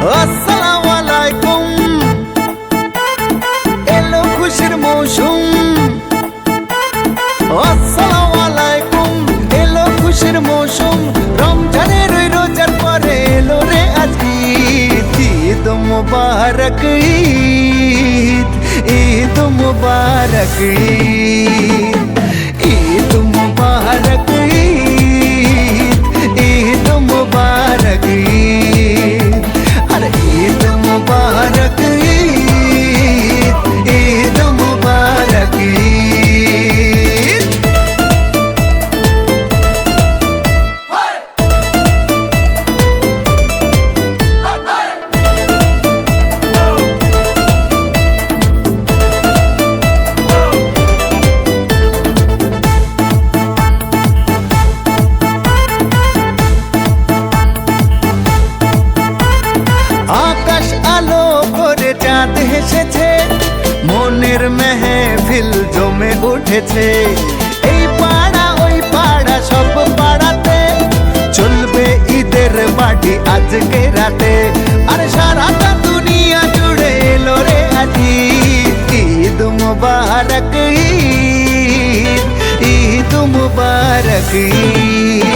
আসসালাম আলাইকুম এলো খুশির মৌসুম আসসালাম আলাইকুম এলো খুশির মৌসুম রমজানের ওই রোজার পরে এলো রে আজ ঈদ। ঈদ মুবারক ঈদ। ঈদ মুবারক ঈদ। উঠেছে এই পাড়া, ওই পাড়া, সব পাড়াতে চলবে ঈদের মাটি আজকে রাতে। আর সারাটা দুনিয়া জুড়ে এলো রে আজি ঈদ মুবারক, ঈদ ঈদ মুবারক, ঈদ।